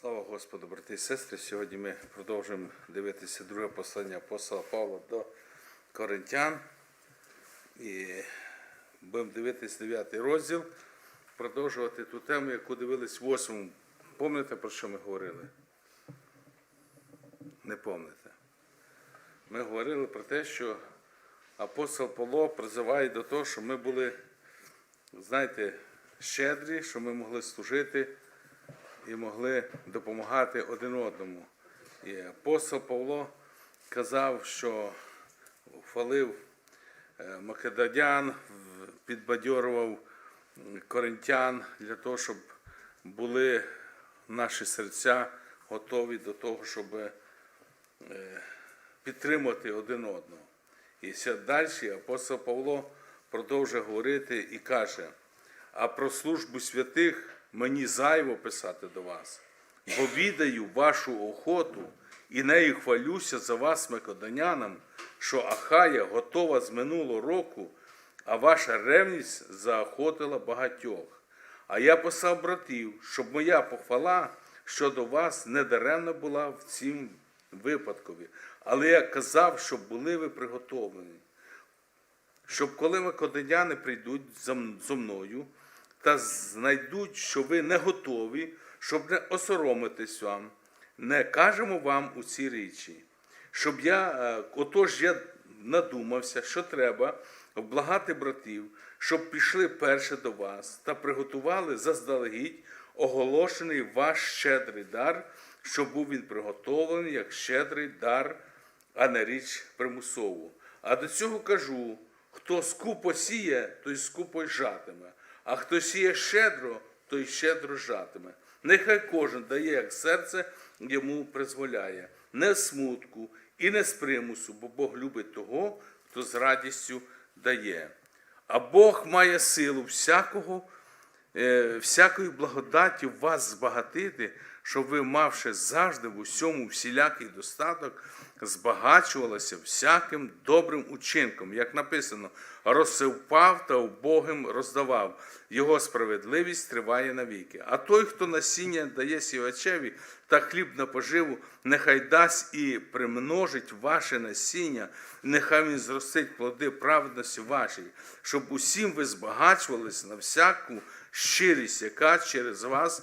Слава Господу, брати і сестри. Сьогодні ми продовжуємо дивитися друге послання апостола Павла до Коринтян. І будемо дивитись 9 розділ, продовжувати ту тему, яку дивились в 8. Пам'ятаєте, про що ми говорили? Не пам'ятаєте. Ми говорили про те, що апостол Павло призиває до того, щоб ми були, знаєте, щедрі, щоб ми могли служити і могли допомагати один одному. І апостол Павло казав, що хвалив е, македонян, підбадьорував коринтян для того, щоб були наші серця готові до того, щоб е, підтримати один одного. І ще далі апостол Павло продовжує говорити і каже, а про службу святих мені зайво писати до вас, бо відаю вашу охоту і нею хвалюся за вас, македонянам, що Ахая готова з минулого року, а ваша ревність заохотила багатьох. А я послав братів, щоб моя похвала щодо вас недаремна була в цім випадкові. Але я казав, щоб були ви приготовлені щоб коли македоняни прийдуть зо мною та знайдуть, що ви не готові, щоб не осоромитись вам, не кажемо вам у ці речі. Щоб я, е, отож я надумався, що треба вблагати братів, щоб пішли перше до вас та приготували заздалегідь оголошений ваш щедрий дар, щоб був він приготовлений як щедрий дар, а не річ примусову. А до цього кажу: хто скупо сіє, той скупо й жатиме, а хто сіє щедро, той щедро жатиме. Нехай кожен дає, як серце йому призволяє, не смутку і не з примусу, бо Бог любить того, хто з радістю дає. А Бог має силу всякого е, всякої благодаті вас збагатити, щоб ви, мавши завжди в усьому всілякий достаток, збагачувалися всяким добрим учинком, як написано, розсипав та убогим роздавав. Його справедливість триває навіки. А той, хто насіння дає сівачеві та хліб на поживу, нехай дасть і примножить ваше насіння, нехай він зростить плоди праведності вашої, щоб усім ви збагачувалися на всяку щирість, яка через вас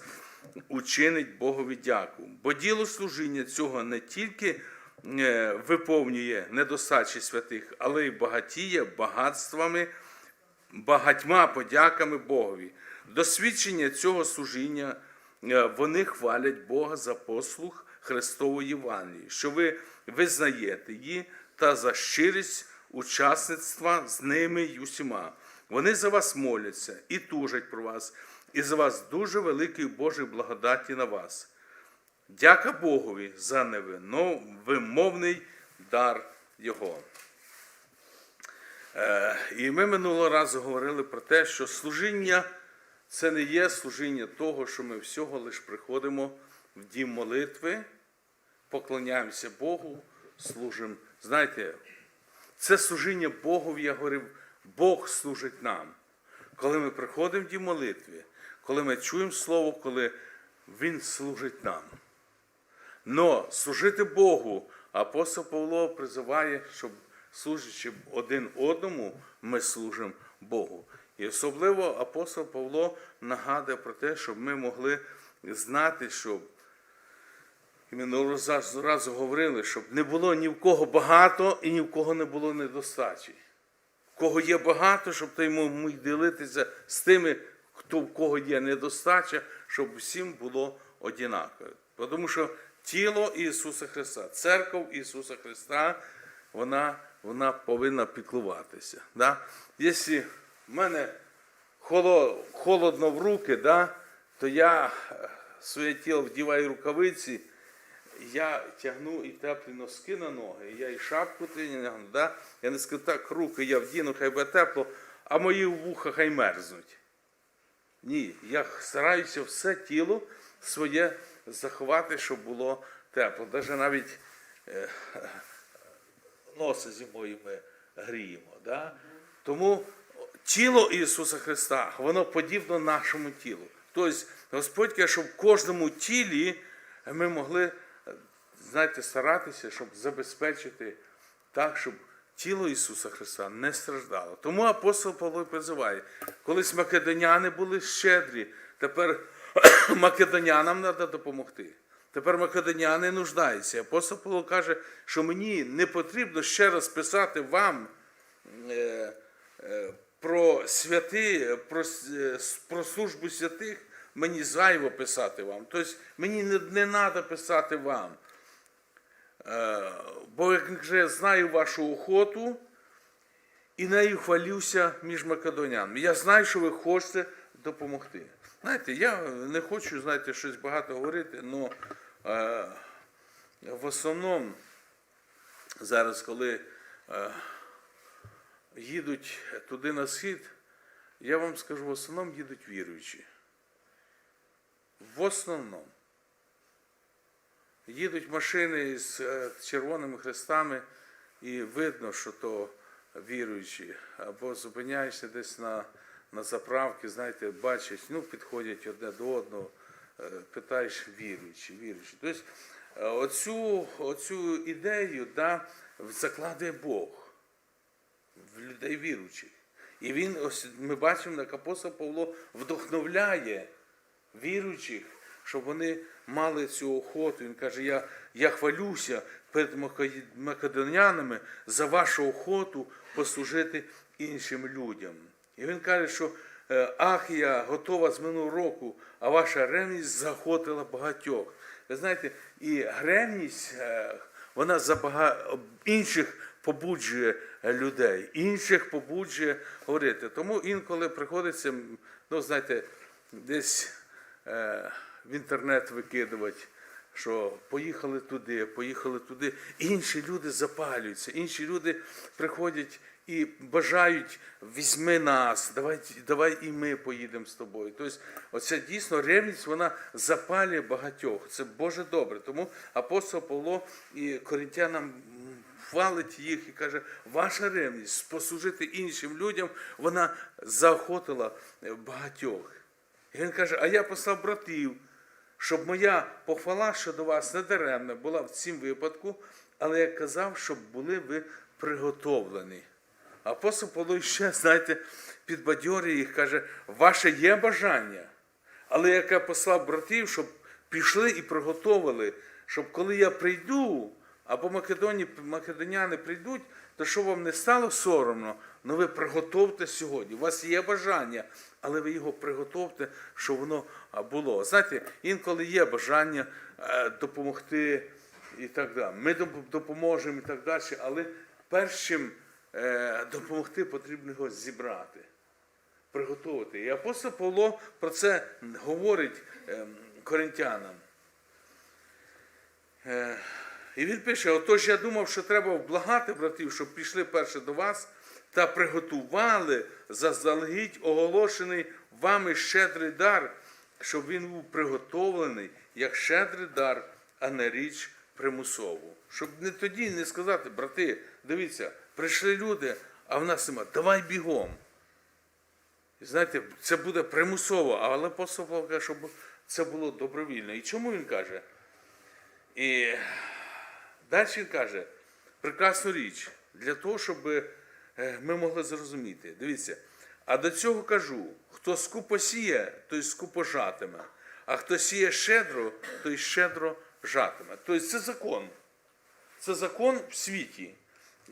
учинить Богові дяку. Бо діло служіння цього не тільки е, виповнює недостачі святих, але й багатіє багатствами, багатьма подяками Богові. Досвідчення цього служіння е, вони хвалять Бога за послуг Христової Євангелії, що ви визнаєте її та за щирість учасництва з ними й усіма. Вони за вас моляться і тужать про вас, і за вас дуже великої Божої благодаті на вас. Дяка Богові за невимовний дар Його. Е, І ми минулого разу говорили про те, що служіння це не є служіння того, що ми всього лише приходимо в дім молитви, поклоняємося Богу, служимо. Знаєте, це служіння Богові, я говорив, Бог служить нам. Коли ми приходимо в дім молитви, коли ми чуємо Слово, коли Він служить нам. Но служити Богу апостол Павло призиває, щоб служачи один одному, ми служимо Богу. І особливо апостол Павло нагадує про те, щоб ми могли знати, щоб і ми минулого разу говорили, щоб не було ні в кого багато і ні в кого не було недостачі. Кого є багато, щоб той міг ділитися з тими, хто в кого є недостача, щоб всім було однаково. Тому що тіло Ісуса Христа, церква Ісуса Христа, вона, вона повинна піклуватися. Да? Якщо в мене холодно в руки, да, то я е, своє тіло вдіваю рукавиці, я тягну і теплі носки на ноги, я і шапку тягну, да? я не скажу так, руки я вдіну, хай буде тепло, а мої вуха хай мерзнуть. Ні, я стараюся все тіло своє заховати, щоб було тепло. Навіть навіть е, носи зимою ми гріємо. Да? Тому тіло Ісуса Христа, воно подібно нашому тілу. Тобто Господь каже, що в кожному тілі ми могли, знаєте, старатися, щоб забезпечити так, щоб тіло Ісуса Христа не страждало. Тому апостол Павло призиває, колись македоняни були щедрі, тепер македонянам треба допомогти. Тепер македоняни нуждаються. Апостол Павло каже, що мені не потрібно ще раз писати вам е, е, про святи, про, е, про службу святих, мені зайво писати вам. Тобто мені не, не треба писати вам. Е, Бо як же я знаю вашу охоту і нею хвалюся між македонянами. Я знаю, що ви хочете допомогти. Знаєте, я не хочу, знаєте, щось багато говорити, але в основному зараз, коли е, їдуть туди на схід, я вам скажу, в основному їдуть віруючі. В основному. Їдуть машини з е, червоними хрестами, і видно, що то віруючі. Або зупиняєшся десь на, на заправки, знаєте, бачиш, ну, підходять одне до одного, е, питаєш віруючі, віруючі. Тобто е, оцю, оцю ідею да, закладує Бог в людей віруючих. І він, ось ми бачимо, як апостол Павло вдохновляє віруючих, щоб вони мали цю охоту. Він каже, я, я хвалюся перед македонянами за вашу охоту послужити іншим людям. І він каже, що е, Ахія готова з минулого року, а ваша ревність захотила багатьох. Ви знаєте, і ревність, е, вона за бага... інших побуджує людей, інших побуджує говорити. Тому інколи приходиться, ну знаєте, десь е, в інтернет викидувати, що поїхали туди, поїхали туди. Інші люди запалюються, інші люди приходять і бажають візьми нас, давай, давай і ми поїдемо з тобою. Тобто, оця дійсно ревність вона запалює багатьох. Це Боже добре. Тому апостол Павло і коринтянам хвалить їх і каже, ваша ревність послужити іншим людям, вона заохотила багатьох. І він каже, а я послав братів, щоб моя похвала щодо вас не даремна була в цім випадку, але я казав, щоб були ви приготовлені. Апостол Павло ще, знаєте, підбадьорює їх, каже, ваше є бажання, але як я послав братів, щоб пішли і приготовили, щоб коли я прийду, або македоні, македоняни прийдуть, то що вам не стало соромно, ну ви приготовте сьогодні. У вас є бажання, але ви його приготовте, щоб воно було. Знаєте, інколи є бажання е, допомогти і так далі. Ми допоможемо і так далі, але перш чим е, допомогти, потрібно його зібрати приготувати. І апостол Павло про це говорить ем, коринтянам. Е, І він пише: отож я думав, що треба вблагати братів, щоб пішли перше до вас та приготували заздалегідь оголошений вами щедрий дар, щоб він був приготовлений як щедрий дар, а не річ примусову. Щоб не тоді не сказати, брати, дивіться, прийшли люди, а в нас нема, давай бігом. І знаєте, це буде примусово, але апостол каже, щоб це було добровільно. І чому він каже? І далі він каже, прекрасну річ, для того, щоб ми могли зрозуміти. Дивіться, а до цього кажу: хто скупо сіє, той скупо жатиме, а хто сіє щедро, той щедро жатиме. Тобто це закон. Це закон в світі,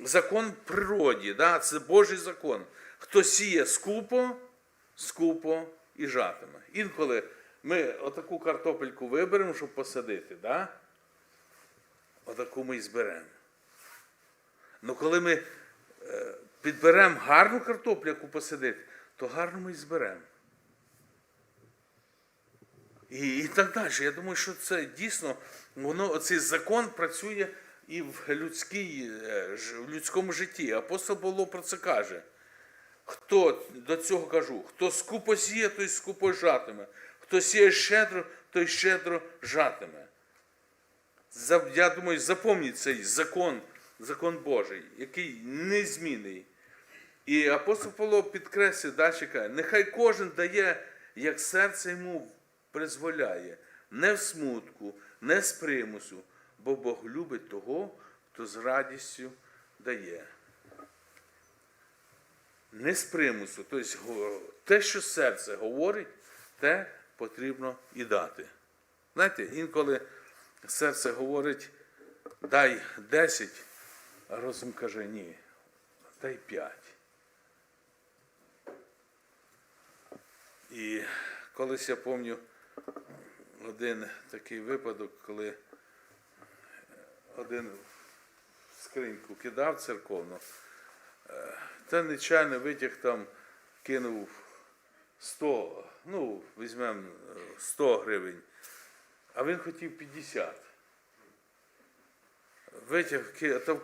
закон в природі, да? це Божий закон. Хто сіє скупо, скупо і жатиме. Інколи ми отаку картопельку виберемо, щоб посадити, да? отаку ми і зберемо. Ну коли ми е, підберемо гарну картоплю, яку посадити, то гарно ми і зберемо. І, і так далі. Я думаю, що це дійсно, воно, цей закон працює і в, людській, е, в людському житті. Апостол Павло про це каже. Хто до цього кажу, хто скупо сіє, той скупо жатиме. Хто сіє щедро, той щедро жатиме. Я думаю, запомніть цей закон, закон Божий, який незмінний. І апостол Павло підкреслює далі каже, нехай кожен дає, як серце йому призволяє, не в смутку, не з примусу, бо Бог любить того, хто з радістю дає. Не з примусу. Тобто те, що серце говорить, те потрібно і дати. Знаєте, інколи серце говорить, дай 10, а розум каже ні, дай 5. І колись я пам'ятаю один такий випадок, коли один скриньку кидав церковну, е, та нечайно витяг там, кинув 100, ну, візьмемо е, 100 гривень, а він хотів 50. Витяг, а там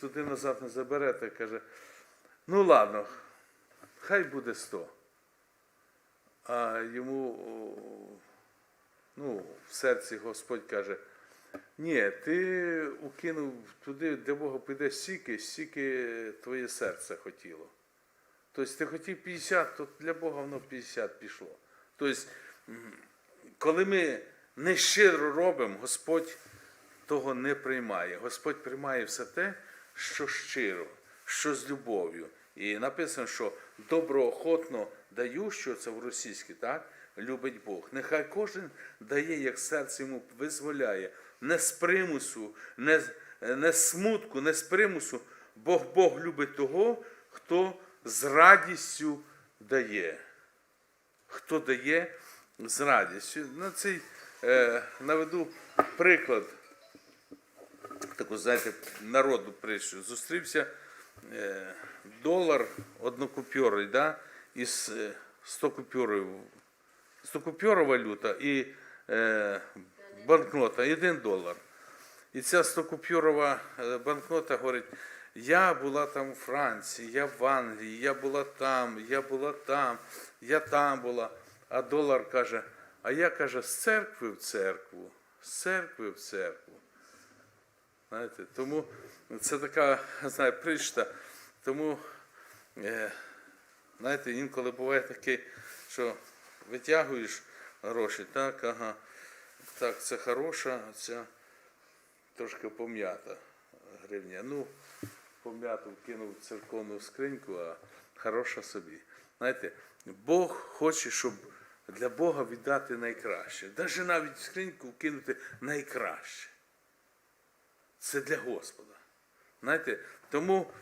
туди назад не заберете, каже, ну ладно, хай буде 100. А йому ну, в серці Господь каже, ні, ти укинув туди, де Бога піде стільки, стільки твоє серце хотіло. Тобто ти хотів 50, то для Бога воно 50 пішло. Тобто, коли ми не щиро робимо, Господь того не приймає. Господь приймає все те, що щиро, що з любов'ю. І написано, що доброохотно даю, що це в російській, так? Любить Бог. Нехай кожен дає, як серце йому визволяє, не з примусу, не, не з смутку, не з примусу, бо Бог любить того, хто з радістю дає хто дає з радістю. На цей е, наведу приклад. Таку, знаєте, народу притчу. Зустрівся е, долар однокупюрий, да, е, 100 купюрів. 100 купюра валюта і е, банкнота, і 1 долар. І ця 100-купюрова е, банкнота говорить, я була там у Франції, я в Англії, я була там, я була там, я там була. А долар каже, а я каже, з церкви в церкву, з церкви в церкву. Знаєте, тому це така, знає, причта. Тому, е, знаєте, інколи буває таке, що витягуєш гроші, так, ага, так, це хороша, ця трошки пом'ята гривня. Ну, пом'яту вкинув в церковну скриньку, а хороша собі. Знаєте, Бог хоче, щоб для Бога віддати найкраще. Навіть навіть скриньку вкинути найкраще. Це для Господа. Знаєте, тому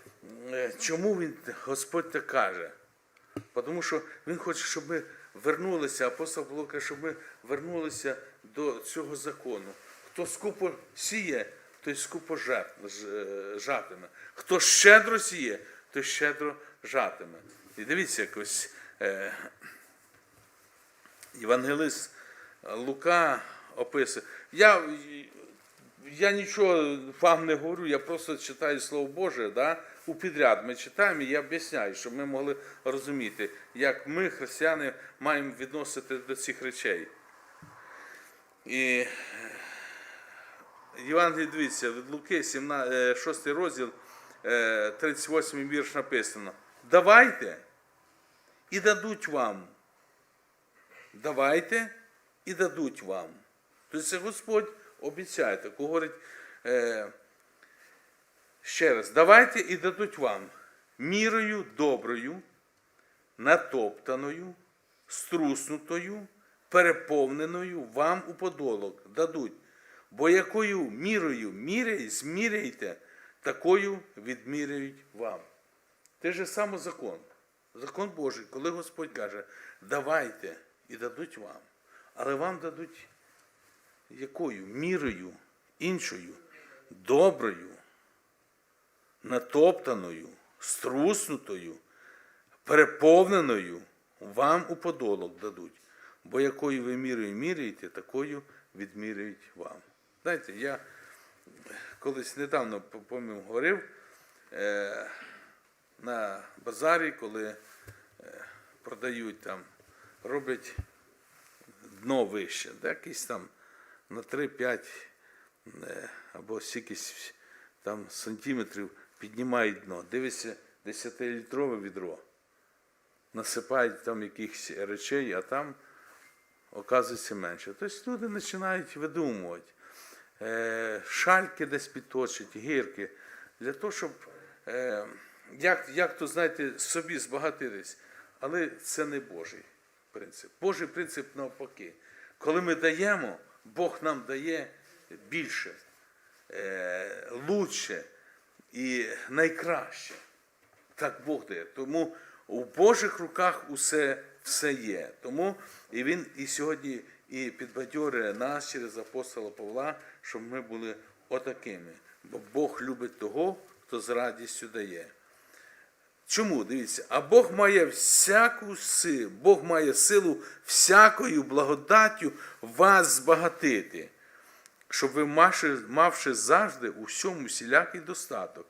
чому він, Господь так каже? Тому що Він хоче, щоб ми вернулися, апостол Павло каже, щоб ми вернулися до цього закону. Хто скупо сіє, той скупо е, жатиме. Хто щедро сіє, той щедро жатиме. І дивіться, якось е, Євангелист Лука описує. Я, я нічого вам не говорю, я просто читаю Слово Боже, да? У підряд ми читаємо, і я об'ясняю, щоб ми могли розуміти, як ми, християни, маємо відносити до цих речей. І Євангелій, дивіться, від Луки, 17, 6 розділ, е, 38 вірш написано. Давайте і дадуть вам. Давайте і дадуть вам. Тобто Господь обіцяє, так говорить е, ще раз, давайте і дадуть вам мірою доброю, натоптаною, струснутою, переповненою вам у подолок дадуть. Бо якою мірою міряй, зміряйте, такою відміряють вам. Те же саме закон. Закон Божий, коли Господь каже, давайте і дадуть вам. Але вам дадуть якою? Мірою, іншою, доброю, натоптаною, струснутою, переповненою вам у подолок дадуть. Бо якою ви мірою міряєте, такою відміряють вам. Знаєте, я колись недавно пам'ятаю, говорив е, на базарі, коли е, продають там, роблять дно вище, да, якісь там на 3-5 е, або скількись там сантиметрів піднімають дно. Дивишся 10-літрове відро, насипають там якихось речей, а там оказується менше. Тобто люди починають видумувати. Е, шальки десь підточить, гірки, для того, щоб, е, як, як то, знаєте, собі збагатитись. Але це не Божий принцип. Божий принцип навпаки. Коли ми даємо, Бог нам дає більше, е, лучше і найкраще. Так Бог дає. Тому у Божих руках усе, все є. Тому і він і сьогодні і підбадьорює нас через апостола Павла, щоб ми були отакими. Бо Бог любить того, хто з радістю дає. Чому? Дивіться, а Бог має всяку силу, Бог має силу всякою благодаттю вас збагатити, щоб ви, мавши, завжди у всьому всілякий достаток,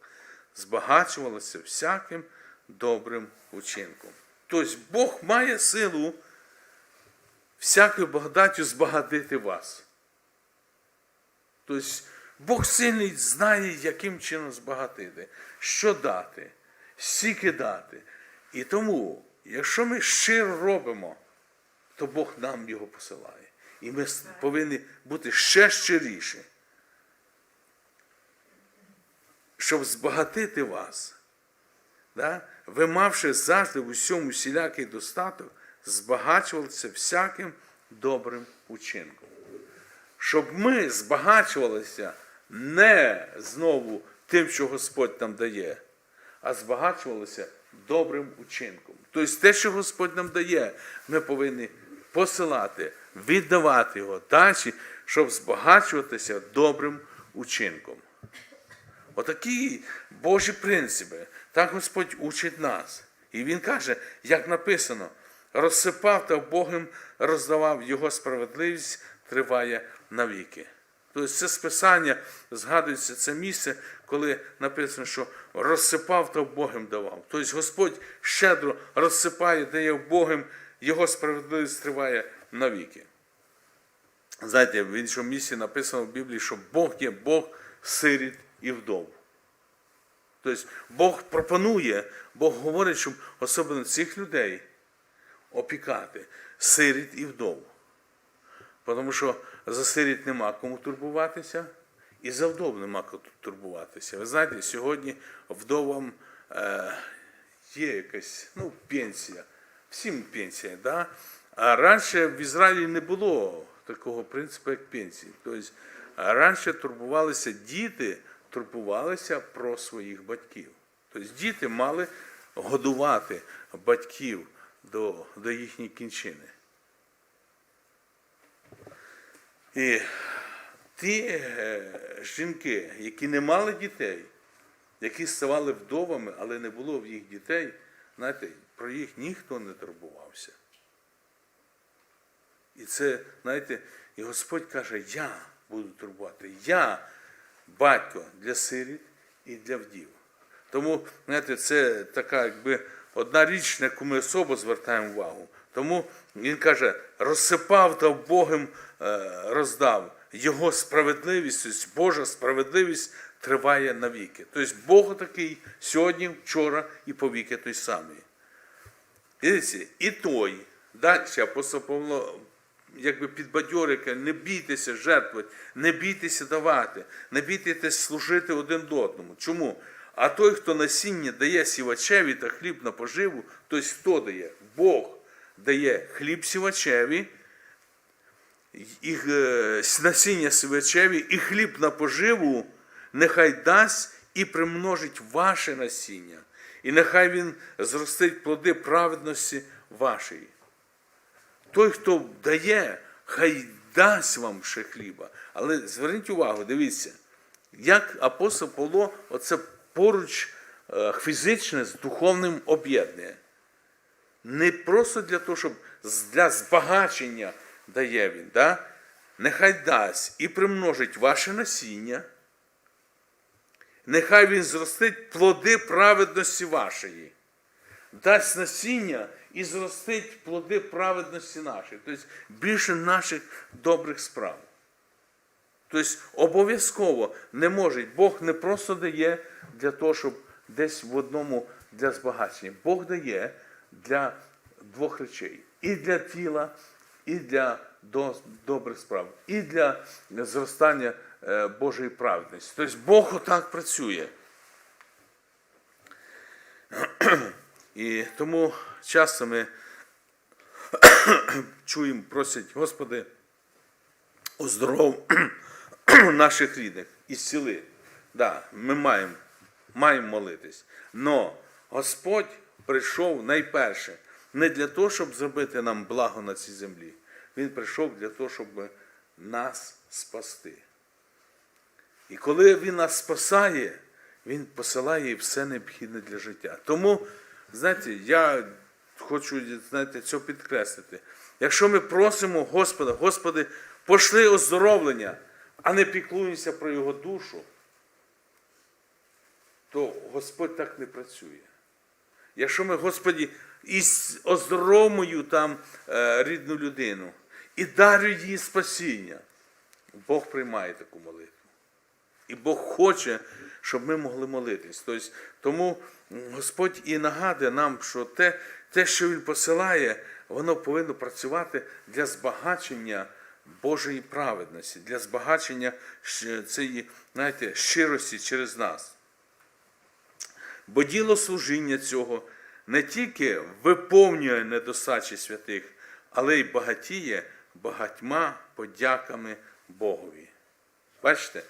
збагачувалися всяким добрим учинком. Тобто Бог має силу всякою благодаттю збагатити вас. Тобто Бог сильний знає, яким чином збагатити, що дати, скільки дати. І тому, якщо ми щиро робимо, то Бог нам його посилає. І ми повинні бути ще щиріші, щоб збагатити вас. Да? Ви, мавши завжди в усьому всілякий достаток, збагачувалися всяким добрим учинком. Щоб ми збагачувалися не знову тим, що Господь нам дає, а збагачувалися добрим учинком. Тобто те, що Господь нам дає, ми повинні посилати, віддавати його далі, щоб збагачуватися добрим учинком. Отакі Божі принципи. Так Господь учить нас. І Він каже, як написано, розсипав та Богом роздавав, Його справедливість триває навіки. Тобто це списання, згадується це місце, коли написано, що розсипав та Богом давав. Тобто Господь щедро розсипає, дає Богом, Його справедливість триває навіки. Знаєте, в іншому місці написано в Біблії, що Бог є Бог сиріт і вдов. Тобто Бог пропонує, Бог говорить, щоб особливо цих людей опікати сиріт і вдов. Тому що за сиріт нема кому турбуватися, і за вдов нема кому турбуватися. Ви знаєте, сьогодні вдовам е, є якась ну, пенсія, всім пенсія, да? а раніше в Ізраїлі не було такого принципу, як пенсії. Тобто раніше турбувалися діти, турбувалися про своїх батьків. Тобто діти мали годувати батьків до, до їхньої кінчини. І ті е, жінки, які не мали дітей, які ставали вдовами, але не було в їх дітей, знаєте, про їх ніхто не турбувався. І це, знаєте, і Господь каже, я буду турбувати. Я батько для сиріт і для вдів. Тому, знаєте, це така, якби одна річ, на яку ми особо звертаємо увагу. Тому він каже, розсипав та Богом е, роздав. Його справедливість, Божа справедливість триває навіки. Тобто Бог такий сьогодні, вчора і повіки той самий. І той, далі апостол Павло якби підбадьорює, каже, не бійтеся жертвувати, не бійтеся давати, не бійтеся служити один до одному. Чому? А той, хто насіння дає сівачеві та хліб на поживу, тобто хто дає? Бог дає хліб сівачеві, і е, насіння сівачеві і хліб на поживу, нехай дасть і примножить ваше насіння, і нехай він зростить плоди праведності вашої. Той, хто дає, хай дасть вам ще хліба. Але зверніть увагу, дивіться, як апостол Павло оце поруч е, фізичне з духовним об'єднує. Не просто для того, щоб для збагачення дає він, да? нехай дасть і примножить ваше насіння, нехай він зростить плоди праведності вашої дасть насіння і зростить плоди праведності нашої, тобто більше наших добрих справ. Тобто обов'язково не може, Бог не просто дає для того, щоб десь в одному для збагачення. Бог дає для двох речей: і для тіла, і для добрих справ, і для зростання е, Божої праведності. Тобто Бог отак працює. І тому часто ми чуємо, просять, Господи, оздоров наших рідних і зціли. Да, ми маємо, маємо молитись. Но Господь прийшов найперше не для того, щоб зробити нам благо на цій землі. Він прийшов для того, щоб нас спасти. І коли Він нас спасає, Він посилає все необхідне для життя. Тому, знаєте, я хочу знаєте, це підкреслити. Якщо ми просимо Господа, Господи, пошли оздоровлення, а не піклуємося про Його душу, то Господь так не працює. Якщо ми, Господі, із оздоровмою там е, рідну людину і дарю їй спасіння, Бог приймає таку молитву. І Бог хоче, щоб ми могли молитись. Тобто, тому Господь і нагадує нам, що те, те, що Він посилає, воно повинно працювати для збагачення Божої праведності, для збагачення цієї, знаєте, щирості через нас. Бо діло служіння цього не тільки виповнює недостачі святих, але й багатіє багатьма подяками Богові. Бачите?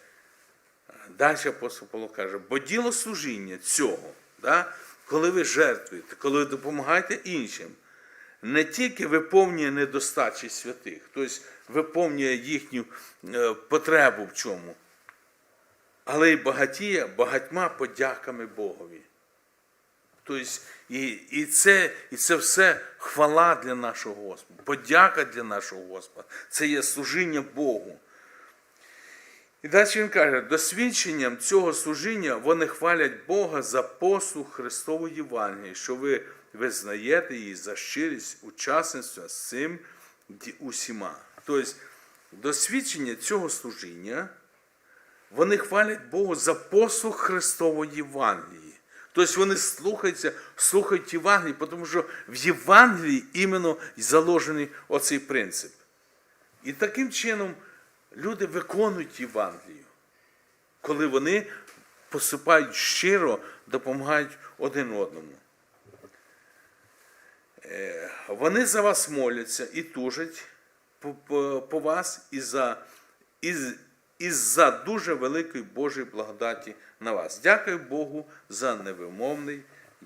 Далі апостол Павло каже, бо діло служіння цього, да, коли ви жертвуєте, коли ви допомагаєте іншим, не тільки виповнює недостачі святих, тобто виповнює їхню е, потребу в чому, але й багатіє багатьма подяками Богові. Тобто, і, і, це, і це все хвала для нашого Господа, подяка для нашого Господа. Це є служіння Богу. І далі він каже, досвідченням цього служіння вони хвалять Бога за послуг Христової Євангелії, що ви визнаєте її за щирість учасництва з цим усіма. Тобто, досвідчення цього служіння вони хвалять Бога за послуг Христової Євангелії. Тобто вони слухаються, слухають Євангелії, тому що в Євангелії іменно заложений оцей принцип. І таким чином люди виконують Євангелію, коли вони поступають щиро, допомагають один одному. Е, Вони за вас моляться і тужать по вас і за, і, і за дуже великої Божої благодаті на вас. Дякую Богу за невимовний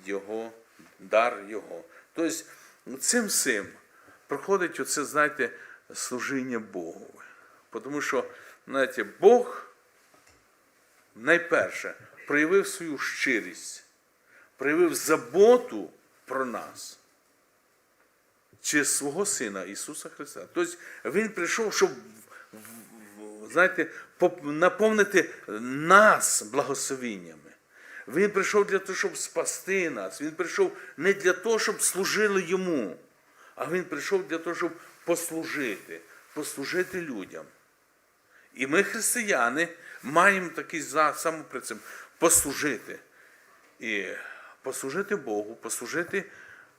Його дар Його. Тобто цим всім проходить оце, знаєте, служіння Богу. Тому що, знаєте, Бог найперше проявив свою щирість, проявив заботу про нас через свого Сина Ісуса Христа. Тобто Він прийшов, щоб знаєте, наповнити нас благословіннями. Він прийшов для того, щоб спасти нас. Він прийшов не для того, щоб служили йому, а він прийшов для того, щоб послужити, послужити людям. І ми, християни, маємо такий за- самопринцип послужити. І послужити Богу, послужити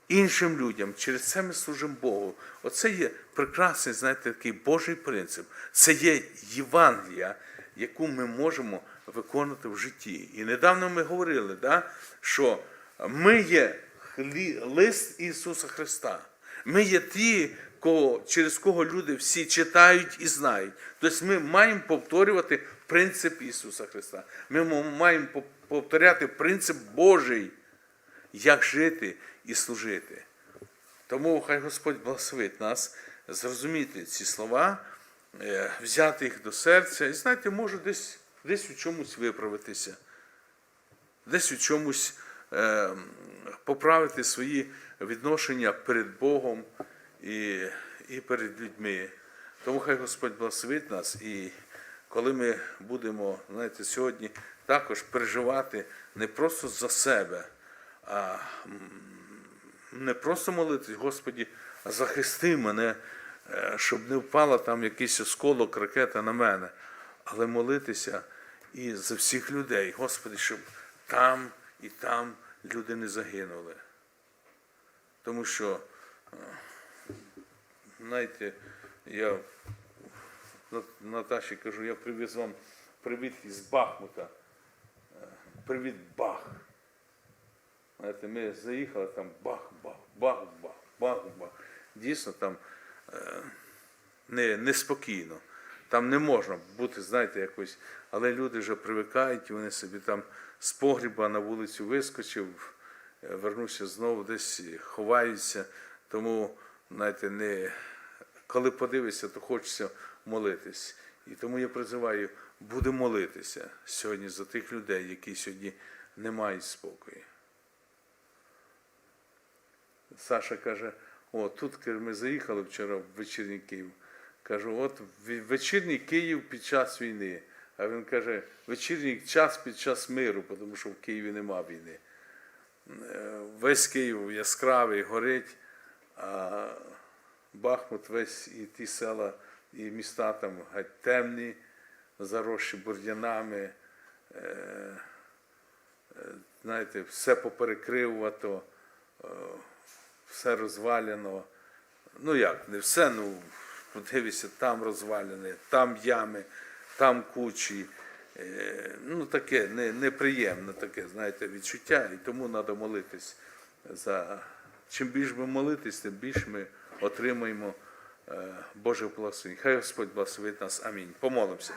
іншим людям. Через це ми служимо Богу. Оце є прекрасний, знаєте, такий Божий принцип. Це є Євангелія, яку ми можемо виконувати в житті. І недавно ми говорили, да, що ми є лист Ісуса Христа. Ми є ті, кого, через кого люди всі читають і знають. Тобто ми маємо повторювати принцип Ісуса Христа. Ми маємо повторяти принцип Божий, як жити і служити. Тому хай Господь благословить нас зрозуміти ці слова, е, взяти їх до серця і, знаєте, може десь, десь у чомусь виправитися, десь у чомусь е, поправити свої відношення перед Богом і, і перед людьми. Тому хай Господь благословить нас. І коли ми будемо, знаєте, сьогодні також переживати не просто за себе, а не просто молитись, Господі, захисти мене, е, щоб не впала там якийсь осколок, ракета на мене, але молитися і за всіх людей, Господи, щоб там і там люди не загинули. Тому що, е, знаєте, Я На- Наташі кажу, я привіз вам привіт із Бахмута. Е, Привіт, бах. Знаєте, ми заїхали там бах, бах, бах, бах, бах, бах. Дійсно там е, не, неспокійно. Там не можна бути, знаєте, якось. Але люди вже привикають, вони собі там з погріба на вулицю вискочив, е, вернувся знову, десь ховаються. Тому, знаєте, не, коли подивишся, то хочеться молитись. І тому я призиваю, будемо молитися сьогодні за тих людей, які сьогодні не мають спокою. Саша каже, о, тут каже, ми заїхали вчора в вечірній Київ. Кажу, от вечірній Київ під час війни. А він каже, вечірній час під час миру, тому що в Києві нема війни. Е, Весь Київ яскравий, горить, а Бахмут весь і ті села, і міста там геть темні, заросші бур'янами. Е, е, Знаєте, все поперекривато, е, все розвалено. Ну як, не все, ну подивися, там розвалене, там ями, там кучі. Ну, таке не, неприємне таке, знаєте, відчуття. І тому треба молитись за. Чим більше ми молитись, тим більше ми отримаємо е, Боже благословення. Хай Господь благословить нас. Амінь. Помолимося.